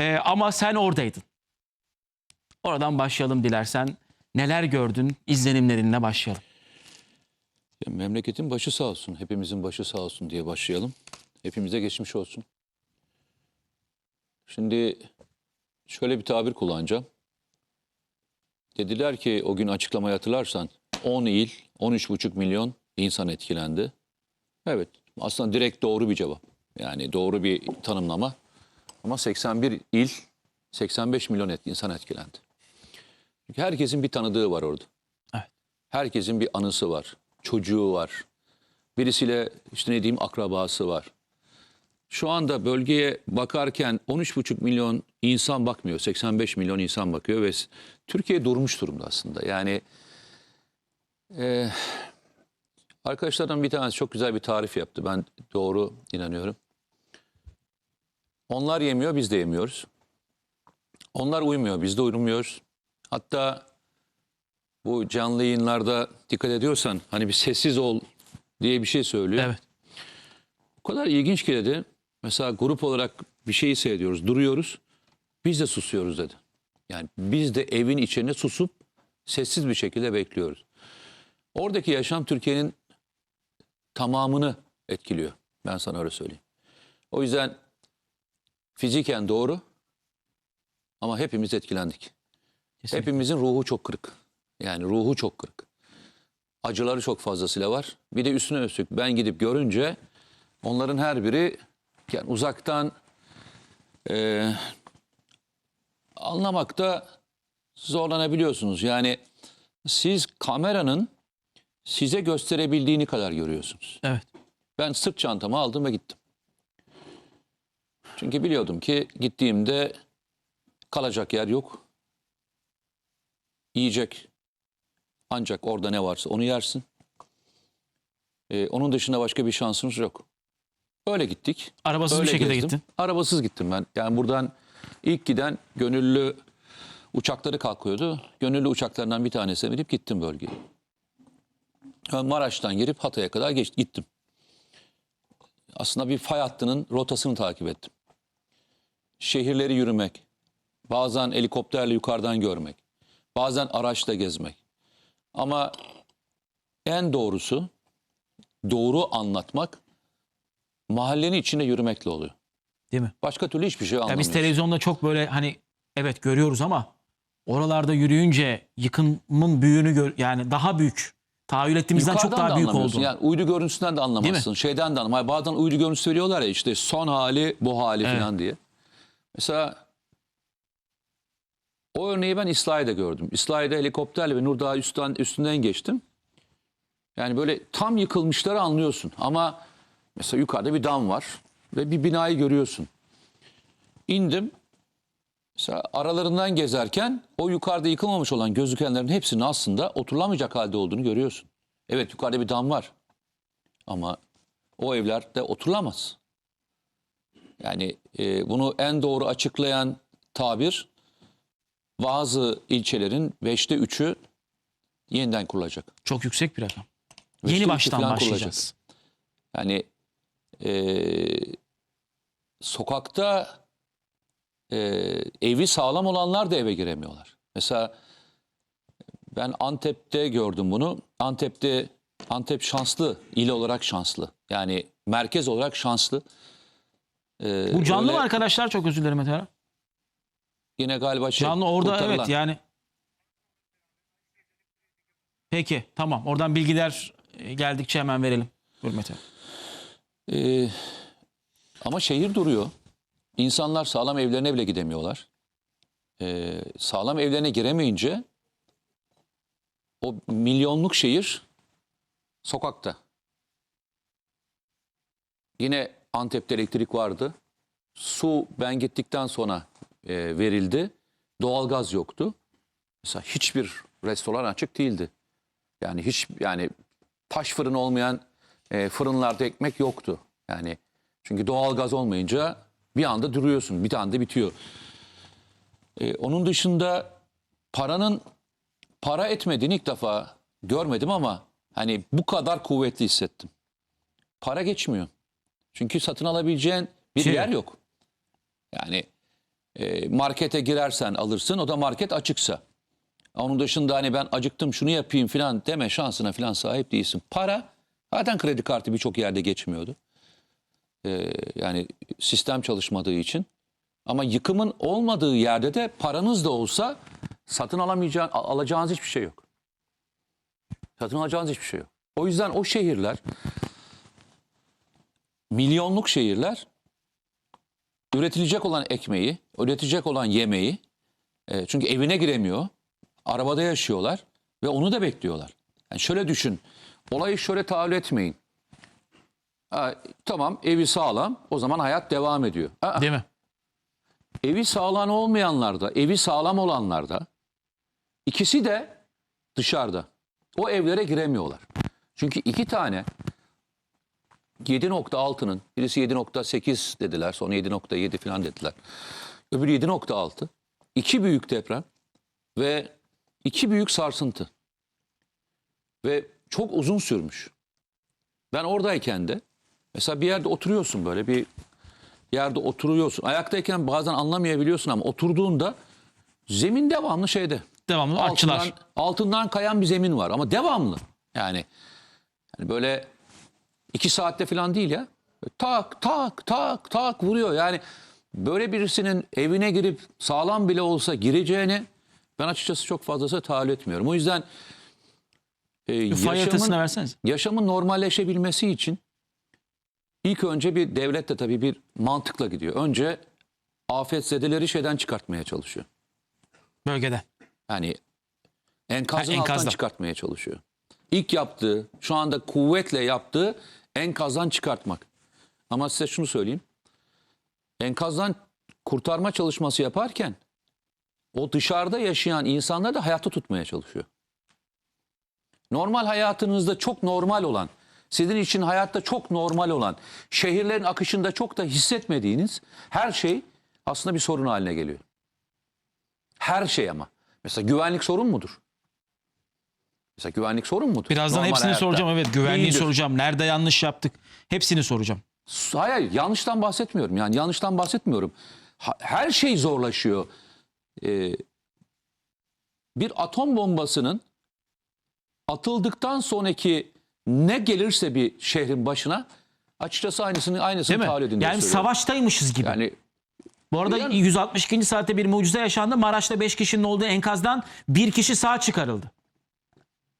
Ee, ama sen oradaydın. Oradan başlayalım dilersen. Neler gördün? İzlenimlerinle başlayalım. Ya memleketin başı sağ olsun, hepimizin başı sağ olsun diye başlayalım. Hepimize geçmiş olsun. Şimdi şöyle bir tabir kullanacağım. Dediler ki o gün açıklamayı hatırlarsan 10 il, 13,5 milyon insan etkilendi. Evet, aslında direkt doğru bir cevap. Yani doğru bir tanımlama. Ama 81 il, 85 milyon et, insan etkilendi. Çünkü herkesin bir tanıdığı var orada. Evet. Herkesin bir anısı var. Çocuğu var. Birisiyle işte ne diyeyim akrabası var. Şu anda bölgeye bakarken 13,5 milyon insan bakmıyor. 85 milyon insan bakıyor ve Türkiye durmuş durumda aslında. Yani e, arkadaşlardan bir tanesi çok güzel bir tarif yaptı. Ben doğru inanıyorum. Onlar yemiyor, biz de yemiyoruz. Onlar uyumuyor, biz de uyumuyoruz. Hatta bu canlı yayınlarda dikkat ediyorsan hani bir sessiz ol diye bir şey söylüyor. Evet. O kadar ilginç ki dedi. Mesela grup olarak bir şeyi seyrediyoruz, duruyoruz. Biz de susuyoruz dedi. Yani biz de evin içine susup sessiz bir şekilde bekliyoruz. Oradaki yaşam Türkiye'nin tamamını etkiliyor. Ben sana öyle söyleyeyim. O yüzden fiziken doğru ama hepimiz etkilendik. Kesinlikle. Hepimizin ruhu çok kırık. Yani ruhu çok kırık. Acıları çok fazlasıyla var. Bir de üstüne üstlük ben gidip görünce onların her biri yani uzaktan eee, anlamakta zorlanabiliyorsunuz. Yani siz kameranın size gösterebildiğini kadar görüyorsunuz. Evet. Ben sırt çantamı aldım ve gittim. Çünkü biliyordum ki gittiğimde kalacak yer yok. Yiyecek ancak orada ne varsa onu yersin. Ee, onun dışında başka bir şansımız yok. Öyle gittik. Arabasız bir Öyle şekilde gezdim. gittin. Arabasız gittim ben. Yani buradan ilk giden gönüllü uçakları kalkıyordu. Gönüllü uçaklarından bir tanesine binip gittim bölgeye. Ben Maraş'tan girip Hatay'a kadar geç, gittim. Aslında bir fay hattının rotasını takip ettim. Şehirleri yürümek, bazen helikopterle yukarıdan görmek, bazen araçla gezmek. Ama en doğrusu doğru anlatmak mahallenin içinde yürümekle oluyor. Değil mi? Başka türlü hiçbir şey Ya anlamıyorsun. biz televizyonda çok böyle hani evet görüyoruz ama oralarda yürüyünce yıkımın büyüğünü gör yani daha büyük. Tahayyül ettiğimizden çok daha da büyük oldu. Yani uydu görüntüsünden de anlamazsın. Şeyden de anlamazsın. Bazen uydu görüntüsü veriyorlar ya işte son hali bu hali Evet. falan diye. Mesela o örneği ben İslahiye'de gördüm. İslahiye'de helikopterle ve Nurdağ üstten, üstünden geçtim. Yani böyle tam yıkılmışları anlıyorsun. Ama mesela yukarıda bir dam var ve bir binayı görüyorsun. İndim. Mesela aralarından gezerken o yukarıda yıkılmamış olan gözükenlerin hepsinin aslında oturulamayacak halde olduğunu görüyorsun. Evet yukarıda bir dam var. Ama o evlerde oturulamaz. Yani e, bunu en doğru açıklayan tabir bazı ilçelerin beşte üçü yeniden kurulacak. Çok yüksek bir rakam. Beşte Yeni baştan başlayacağız. Yani e, sokakta e, evi sağlam olanlar da eve giremiyorlar. Mesela ben Antep'te gördüm bunu. Antep'te Antep şanslı, il olarak şanslı. Yani merkez olarak şanslı. E, Bu canlı öyle mı arkadaşlar? Çok özür dilerim Mete. Yine galiba şey, Canlı orada kurtarılan. evet yani. Peki tamam oradan bilgiler e, geldikçe hemen verelim. Buyur Mete. Ee, ama şehir duruyor. İnsanlar sağlam evlerine bile gidemiyorlar. Ee, sağlam evlerine giremeyince o milyonluk şehir sokakta. Yine Antep'te elektrik vardı. Su ben gittikten sonra e, verildi. Doğalgaz yoktu. Mesela hiçbir restoran açık değildi. Yani hiç yani taş fırın olmayan e, fırınlarda ekmek yoktu. Yani çünkü doğal gaz olmayınca bir anda duruyorsun, bir anda bitiyor. E, onun dışında paranın para etmediğini ilk defa görmedim ama hani bu kadar kuvvetli hissettim. Para geçmiyor. Çünkü satın alabileceğin bir Şey yer yok. Yani E, markete girersen alırsın o da market açıksa. Onun dışında hani ben acıktım şunu yapayım filan deme şansına filan sahip değilsin. Para zaten kredi kartı birçok yerde geçmiyordu. E, yani sistem çalışmadığı için. Ama yıkımın olmadığı yerde de paranız da olsa satın alamayacağın, al- alacağınız hiçbir şey yok. Satın alacağınız hiçbir şey yok. O yüzden o şehirler milyonluk şehirler üretilecek olan ekmeği, üretilecek olan yemeği e, çünkü evine giremiyor. Arabada yaşıyorlar ve onu da bekliyorlar. Yani şöyle düşün. Olayı şöyle tahayyül etmeyin. Ha, tamam evi sağlam o zaman hayat devam ediyor. Aa, Değil mi? evi sağlam olmayanlarda, evi sağlam olanlarda ikisi de dışarıda. O evlere giremiyorlar. Çünkü iki tane 7.6'nın birisi 7.8 dediler sonra 7.7 falan dediler. Öbürü 7.6. İki büyük deprem ve iki büyük sarsıntı. Ve çok uzun sürmüş. Ben oradayken de mesela bir yerde oturuyorsun böyle bir yerde oturuyorsun. Ayaktayken bazen anlamayabiliyorsun ama oturduğunda zemin devamlı şeyde. Devamlı artçılar. Altından, altından kayan bir zemin var ama devamlı. Yani, yani böyle iki saatte falan değil ya. Tak tak tak tak vuruyor. Yani böyle birisinin evine girip sağlam bile olsa gireceğini ben açıkçası çok fazlası tahayyül etmiyorum. O yüzden e, yaşamın, yaşamın normalleşebilmesi için ilk önce bir devlet de tabii bir mantıkla gidiyor. Önce afetzedeleri şeyden çıkartmaya çalışıyor. Bölgede. Yani enkazın Ha, altından enkazdan. çıkartmaya çalışıyor. İlk yaptığı, şu anda kuvvetle yaptığı enkazdan çıkartmak. Ama size şunu söyleyeyim. Enkazdan kurtarma çalışması yaparken o dışarıda yaşayan insanları da hayatta tutmaya çalışıyor. Normal hayatınızda çok normal olan, sizin için hayatta çok normal olan, şehirlerin akışında çok da hissetmediğiniz her şey aslında bir sorun haline geliyor. Her şey ama. Mesela güvenlik sorun mudur? Mesela güvenlik sorun mudur? Birazdan Normal hepsini hayatta. soracağım. Evet güvenliği Değildir. soracağım. Nerede yanlış yaptık? Hepsini soracağım. Hayır, hayır yanlıştan bahsetmiyorum. Yani yanlıştan bahsetmiyorum. Ha- Her şey zorlaşıyor. Ee, bir atom bombasının atıldıktan sonraki ne gelirse bir şehrin başına açıkçası aynısını aynısını Değil mi? tahayyül edin diye Yani söylüyorum. savaştaymışız gibi. Yani Bu arada Yani- 162. saatte bir mucize yaşandı. Maraş'ta 5 kişinin olduğu enkazdan bir kişi sağ çıkarıldı.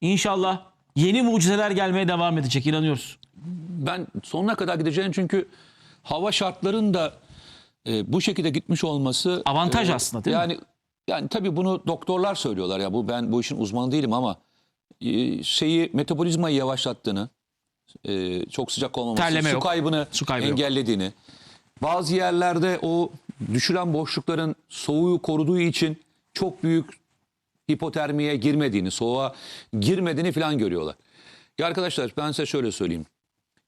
İnşallah yeni mucizeler gelmeye devam edecek. inanıyoruz. ben sonuna kadar gideceğim çünkü hava şartlarının da e, bu şekilde gitmiş olması Avantaj e, aslında, değil mi? yani yani tabii bunu doktorlar söylüyorlar ya bu ben bu işin uzmanı değilim ama e, şeyi metabolizmayı yavaşlattığını e, çok sıcak olmaması Terleme su yok. kaybını Su kaybı yok. engellediğini bazı yerlerde o düşüren boşlukların soğuğu koruduğu için çok büyük hipotermiye girmediğini, soğuğa girmediğini falan görüyorlar. Ya arkadaşlar ben size şöyle söyleyeyim.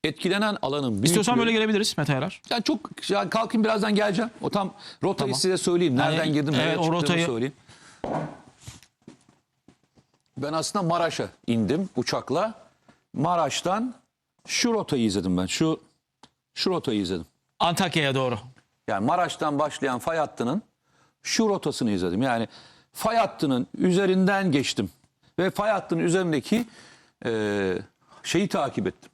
Etkilenen alanın büyüklüğü... İstiyorsan böyle gelebiliriz Mete Yarar. Yani çok yani kalkayım birazdan geleceğim. O tam rotayı Tamam. size söyleyeyim. Nereden Yani, girdim, nereye evet, o çıktığımı rotayı- söyleyeyim. Ben aslında Maraş'a indim uçakla. Maraş'tan şu rotayı izledim ben. Şu şu rotayı izledim. Antakya'ya doğru. Yani Maraş'tan başlayan fay hattının şu rotasını izledim. Yani fay hattının üzerinden geçtim. Ve fay hattının üzerindeki e, şeyi takip ettim.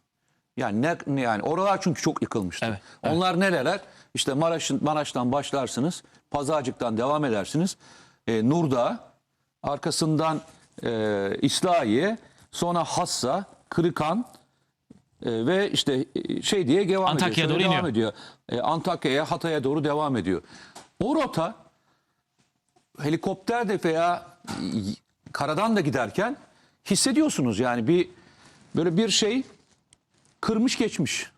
Yani ne, yani oralar çünkü çok yıkılmıştı. Evet, Onlar nereler? İşte Maraş'ın Maraş'tan başlarsınız. Pazarcık'tan devam edersiniz. E, Nurdağ, arkasından e, İslahiye, sonra Hassa, Kırıkan e, ve işte e, şey diye devam Antakya'ya ediyor. Doğru devam ediyor. E, Antakya'ya, Hatay'a doğru devam ediyor. O rota helikopter de veya karadan da giderken hissediyorsunuz yani bir böyle bir şey kırmış geçmiş.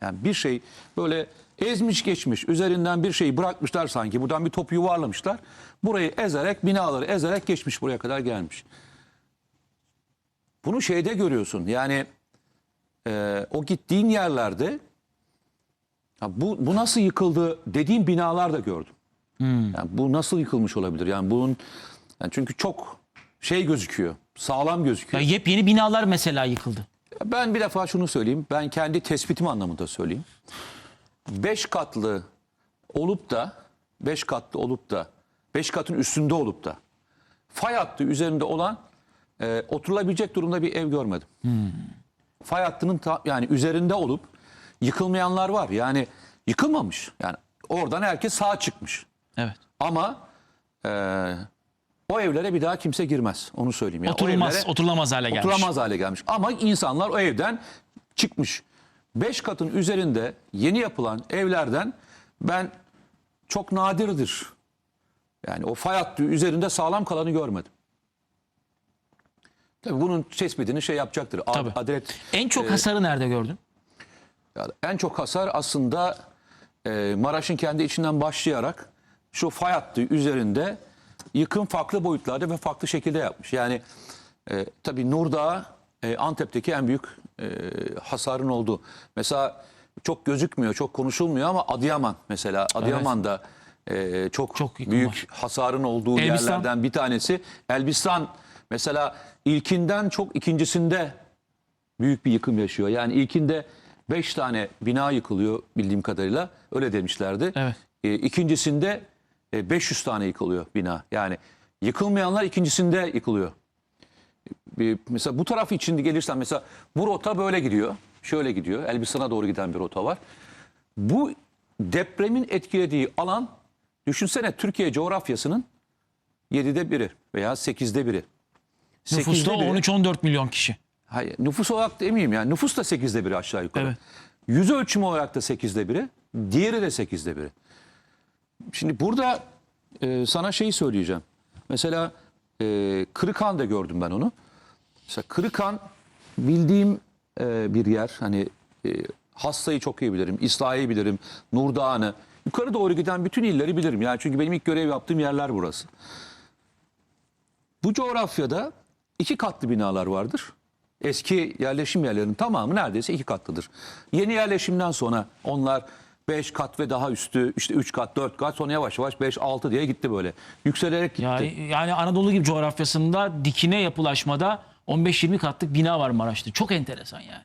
Yani bir şey böyle ezmiş geçmiş. Üzerinden bir şeyi bırakmışlar sanki. Buradan bir top yuvarlamışlar. Burayı ezerek, binaları ezerek geçmiş buraya kadar gelmiş. Bunu şeyde görüyorsun. Yani e, o gittiğin yerlerde ya bu, bu nasıl yıkıldı dediğim binalar da gördüm. Yani bu nasıl yıkılmış olabilir? Yani bunun yani çünkü çok şey gözüküyor. Sağlam gözüküyor. Ya yepyeni binalar mesela yıkıldı. Ben bir defa şunu söyleyeyim. Ben kendi tespitim anlamında söyleyeyim. Beş katlı olup da 5 katlı olup da 5 katın üstünde olup da fay hattı üzerinde olan e, oturulabilecek durumda bir ev görmedim. Fay hattının ta- yani üzerinde olup yıkılmayanlar var. Yani yıkılmamış. Yani oradan herkes sağ çıkmış. Evet. Ama e, o evlere bir daha kimse girmez. Onu söyleyeyim. Yani Oturulmaz, evlere- oturulamaz hale gelmiş. oturamaz hale gelmiş. Ama insanlar o evden çıkmış. Beş katın üzerinde yeni yapılan evlerden ben çok nadirdir. Yani o fay hattı üzerinde sağlam kalanı görmedim. Tabii bunun tespitini şey yapacaktır. Tabii. Adalet En çok hasarı nerede gördün? en çok hasar aslında e, Maraş'ın kendi içinden başlayarak şu fay hattı üzerinde yıkım farklı boyutlarda ve farklı şekilde yapmış. Yani e, tabii Nurdağ e, Antep'teki en büyük e, hasarın olduğu. Mesela çok gözükmüyor, çok konuşulmuyor ama Adıyaman mesela Adıyaman'da e, çok, Çok büyük var. hasarın olduğu Elbistan. yerlerden bir tanesi. Elbistan mesela ilkinden çok ikincisinde büyük bir yıkım yaşıyor. Yani ilkinde 5 tane bina yıkılıyor bildiğim kadarıyla. Öyle demişlerdi. Evet. E, ikincisinde 500 tane yıkılıyor bina. Yani yıkılmayanlar ikincisinde yıkılıyor. E, mesela bu taraf için gelirsen mesela bu rota böyle gidiyor. Şöyle gidiyor. Elbistan'a doğru giden bir rota var. Bu depremin etkilediği alan düşünsene Türkiye coğrafyasının 7'de biri veya 8'de biri. Nüfusta 8'de biri. 13-14 milyon kişi. Hayır, nüfus olarak da eminim yani. Nüfus da 8'de biri aşağı yukarı. Evet. Yüz ölçümü olarak da 8'de biri. Diğeri de 8'de biri. Şimdi burada e, sana şeyi söyleyeceğim. Mesela e, Kırıkhan'da gördüm ben onu. Mesela Kırıkhan bildiğim e, bir yer. Hani e, Hasta'yı çok iyi bilirim. İslahi'yi bilirim. Nurdağ'ını. Yukarı doğru giden bütün illeri bilirim. Yani çünkü benim ilk görev yaptığım yerler burası. Bu coğrafyada iki katlı binalar vardır. Eski yerleşim yerlerinin tamamı neredeyse iki katlıdır. Yeni yerleşimden sonra onlar 5 kat ve daha üstü işte 3 kat 4 kat sonra yavaş yavaş 5 6 diye gitti böyle. Yükselerek gitti. Yani, yani Anadolu gibi coğrafyasında dikine yapılaşmada 15-20 katlık bina var Maraş'ta. Çok enteresan yani.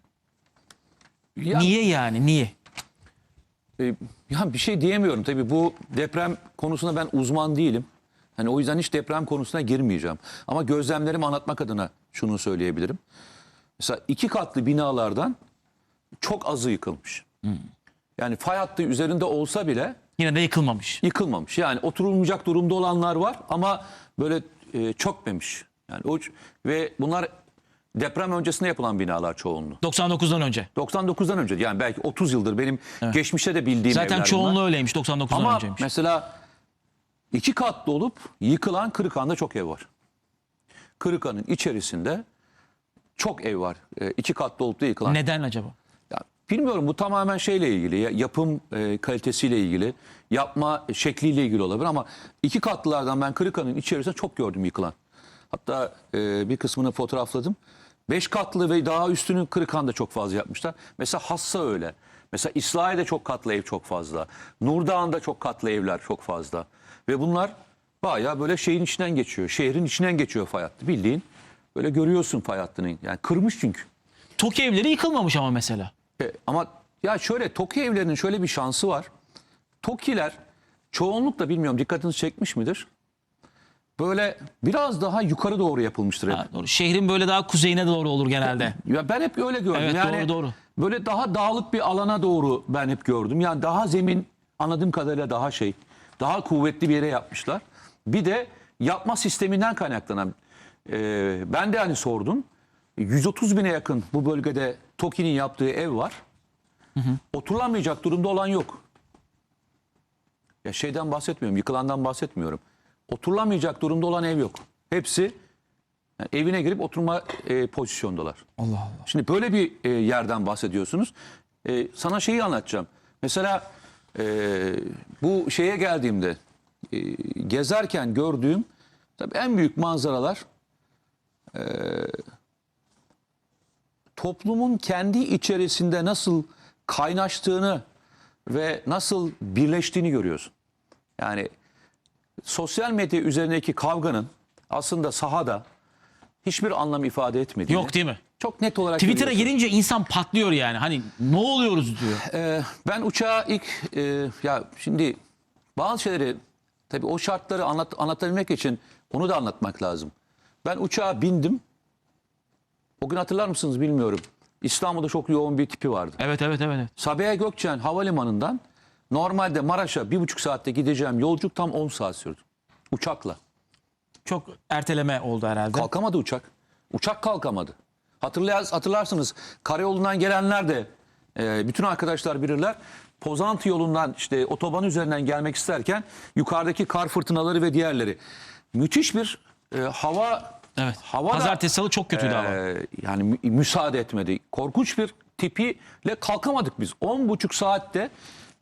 Ya- Niye yani? Niye? E, ya bir şey diyemiyorum tabii bu deprem konusunda ben uzman değilim. Hani o yüzden hiç deprem konusuna girmeyeceğim. Ama gözlemlerimi anlatmak adına şunu söyleyebilirim. Mesela iki katlı binalardan çok azı yıkılmış. Yani fay hattı üzerinde olsa bile Yine de yıkılmamış. yıkılmamış. Yani oturulmayacak durumda olanlar var ama böyle e, çökmemiş. Yani o ve bunlar deprem öncesinde yapılan binalar çoğunluğu. 99'dan önce. 99'dan önce yani belki 30 yıldır benim geçmişte de bildiğim Zaten evler çoğunluğu bunlar. öyleymiş 99'dan Ama önceymiş. mesela iki katlı olup yıkılan Kırıkhan'da çok ev var. Kırıkhan'ın içerisinde çok ev var. E, iki katlı olup da yıkılan. Neden acaba? Bilmiyorum bu tamamen şeyle ilgili, ya- yapım e, kalitesiyle ilgili, yapma şekliyle ilgili olabilir ama iki katlılardan ben Kırıkhan'ın içerisinde çok gördüm yıkılan. Hatta e, bir kısmını fotoğrafladım. Beş katlı ve daha üstünü Kırıkhan'da çok fazla yapmışlar. Mesela Hassa öyle. Mesela İslahiye'de çok katlı ev çok fazla. Nurdağ'ında çok katlı evler çok fazla. Ve bunlar bayağı böyle şeyin içinden geçiyor. Şehrin içinden geçiyor fay hattı. Bildiğin böyle görüyorsun fay hattını. Yani kırmış çünkü. TOKİ evleri yıkılmamış ama mesela. E, ama ya şöyle TOKİ evlerinin şöyle bir şansı var. TOKİ'ler çoğunlukla bilmiyorum dikkatinizi çekmiş midir? Böyle biraz daha yukarı doğru yapılmıştır hep. Ha, doğru. Şehrin böyle daha kuzeyine doğru olur genelde. Ya ben hep öyle gördüm. Evet, yani doğru, doğru. Böyle daha dağlık bir alana doğru ben hep gördüm. Yani daha zemin anladığım kadarıyla daha şey, daha kuvvetli bir yere yapmışlar. Bir de yapma sisteminden kaynaklanan e, ben de hani sordum. 130 bine yakın bu bölgede TOKİ'nin yaptığı ev var. Oturulamayacak durumda olan yok. Ya şeyden bahsetmiyorum, yıkılandan bahsetmiyorum. Oturulamayacak durumda olan ev yok. Hepsi yani evine girip oturma e, pozisyondalar. Allah Allah. Şimdi böyle bir e, yerden bahsediyorsunuz. E, sana şeyi anlatacağım. Mesela e, bu şeye geldiğimde e, gezerken gördüğüm tabii en büyük manzaralar e, toplumun kendi içerisinde nasıl kaynaştığını ve nasıl birleştiğini görüyorsun. Yani sosyal medya üzerindeki kavganın aslında sahada hiçbir anlam ifade etmediğini Yok değil mi? çok net olarak Twitter'a görüyorsun. girince insan patlıyor yani. Hani ne oluyoruz diyor. Ee, ben uçağa ilk e, ya şimdi bazı şeyleri tabii o şartları anlat, anlatabilmek için onu da anlatmak lazım. Ben uçağa bindim. O gün hatırlar mısınız bilmiyorum. İstanbul'da çok yoğun bir tipi vardı. Evet evet evet. evet. Sabiha Gökçen Havalimanı'ndan normalde Maraş'a bir buçuk saatte gideceğim yolculuk tam 10 saat sürdü. Uçakla. Çok erteleme oldu herhalde. Kalkamadı uçak. Uçak kalkamadı. Hatırlayar, hatırlarsınız karayolundan gelenler de e, bütün arkadaşlar bilirler. Pozantı yolundan işte otoban üzerinden gelmek isterken yukarıdaki kar fırtınaları ve diğerleri. Müthiş bir e, hava Evet. hava Pazartesi salı çok kötüydü hava. e, yani mü- müsaade etmedi. Korkunç bir tipiyle kalkamadık biz. 10 buçuk saatte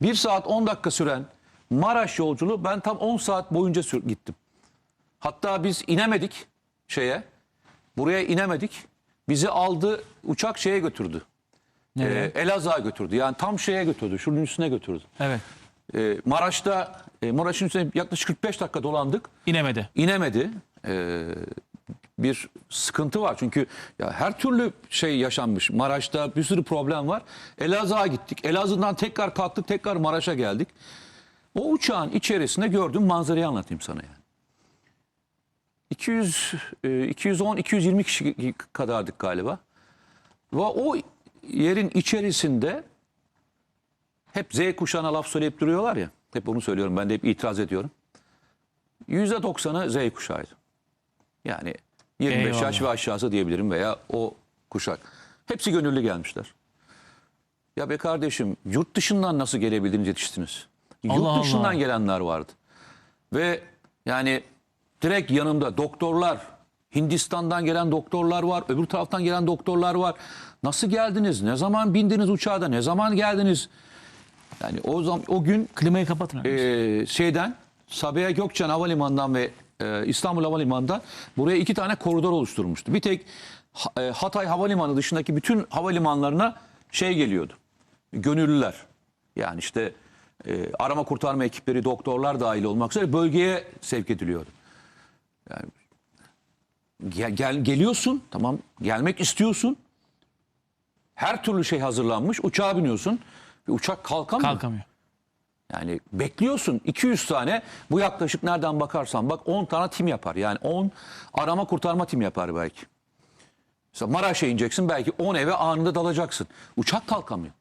1 saat 10 dakika süren Maraş yolculuğu ben tam 10 saat boyunca sür- gittim. Hatta biz inemedik şeye. Buraya inemedik. Bizi aldı uçak şeye götürdü. Nereye? Ee, Elazığ'a götürdü. Yani tam şeye götürdü. Şunun üstüne götürdü. Evet. Ee, Maraş'ta e, Maraş'ın üstüne yaklaşık 45 dakika dolandık. İnemedi. İnemedi. Ee, bir sıkıntı var. Çünkü ya her türlü şey yaşanmış. Maraş'ta bir sürü problem var. Elazığ'a gittik. Elazığ'dan tekrar kalktık. Tekrar Maraş'a geldik. O uçağın içerisinde gördüğüm manzarayı anlatayım sana yani. 200 e, 210 220 kişi kadardık galiba. Ve o yerin içerisinde hep Z kuşağına laf söyleyip duruyorlar ya. Hep onu söylüyorum. Ben de hep itiraz ediyorum. %90'ı Z kuşağıydı. Yani 25 Eyvallah. yaş ve aşağısı diyebilirim veya o kuşak. Hepsi gönüllü gelmişler. Ya be kardeşim yurt dışından nasıl gelebildiniz yetiştiniz? Yurt Allah dışından Allah. gelenler vardı. Ve yani direkt yanımda doktorlar, Hindistan'dan gelen doktorlar var, öbür taraftan gelen doktorlar var. Nasıl geldiniz? Ne zaman bindiniz uçağa da? Ne zaman geldiniz? Yani o zaman o gün Klimayı kapatın. e, şeyden Sabiha Gökçen Havalimanı'ndan ve e, İstanbul Havalimanı'ndan buraya iki tane koridor oluşturmuştu. Bir tek e, Hatay Havalimanı dışındaki bütün havalimanlarına şey geliyordu. Gönüllüler. Yani işte e, arama kurtarma ekipleri, doktorlar dahil olmak üzere bölgeye sevk ediliyordu. Yani gel, gel- geliyorsun tamam gelmek istiyorsun. Her türlü şey hazırlanmış. Uçağa biniyorsun. Ve uçak kalkamıyor. Kalkamıyor. Yani bekliyorsun 200 tane bu yaklaşık nereden bakarsan bak 10 tane tim yapar. Yani 10 arama kurtarma tim yapar belki. Mesela Maraş'a ineceksin belki 10 eve anında dalacaksın. Uçak kalkamıyor.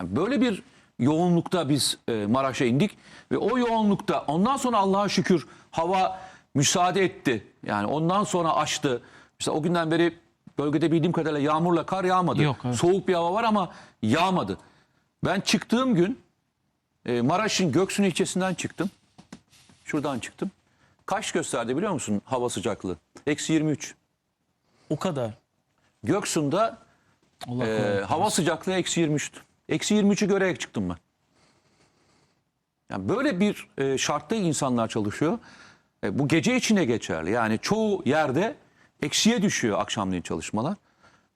Yani böyle bir yoğunlukta biz e, Maraş'a indik ve o yoğunlukta ondan sonra Allah'a şükür hava müsaade etti. Yani ondan sonra açtı. Mesela o günden beri bölgede bildiğim kadarıyla yağmurla kar yağmadı. Yok, evet. Soğuk bir hava var ama yağmadı. Ben çıktığım gün e, Maraş'ın Göksun ilçesinden çıktım. Şuradan çıktım. Kaç gösterdi biliyor musun hava sıcaklığı? Eksi 23. O kadar. Göksun'da Allah e, hava sıcaklığı eksi 23'tü. Eksi 23'ü görerek çıktım ben. Yani böyle bir e, şartta insanlar çalışıyor. E, bu gece içine geçerli. Yani çoğu yerde eksiye düşüyor akşamleyin çalışmalar.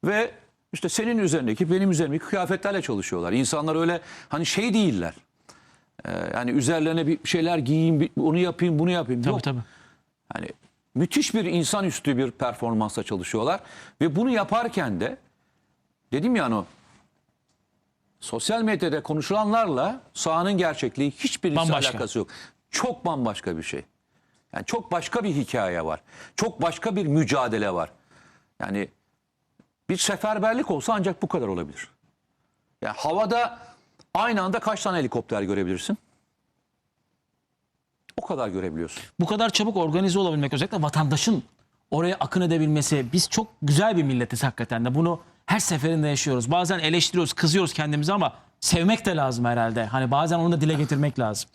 Ve işte senin üzerindeki benim üzerimdeki kıyafetlerle çalışıyorlar. İnsanlar öyle hani şey değiller. E, yani üzerlerine bir şeyler giyeyim, bir- onu yapayım, bunu yapayım. Tabii Yok. tabii. Yani müthiş bir insanüstü bir performansla çalışıyorlar. Ve bunu yaparken de dedim ya hani o sosyal medyada konuşulanlarla sahanın gerçekliği hiçbirisi Bambaşka. alakası yok. Çok bambaşka bir şey. Yani çok başka bir hikaye var. Çok başka bir mücadele var. Yani bir seferberlik olsa ancak bu kadar olabilir. Yani havada aynı anda kaç tane helikopter görebilirsin? O kadar görebiliyorsun. Bu kadar çabuk organize olabilmek özellikle vatandaşın oraya akın edebilmesi. Biz çok güzel bir milletiz hakikaten de. Bunu her seferinde yaşıyoruz. Bazen eleştiriyoruz, kızıyoruz kendimize ama sevmek de lazım herhalde. Hani bazen onu da dile getirmek lazım.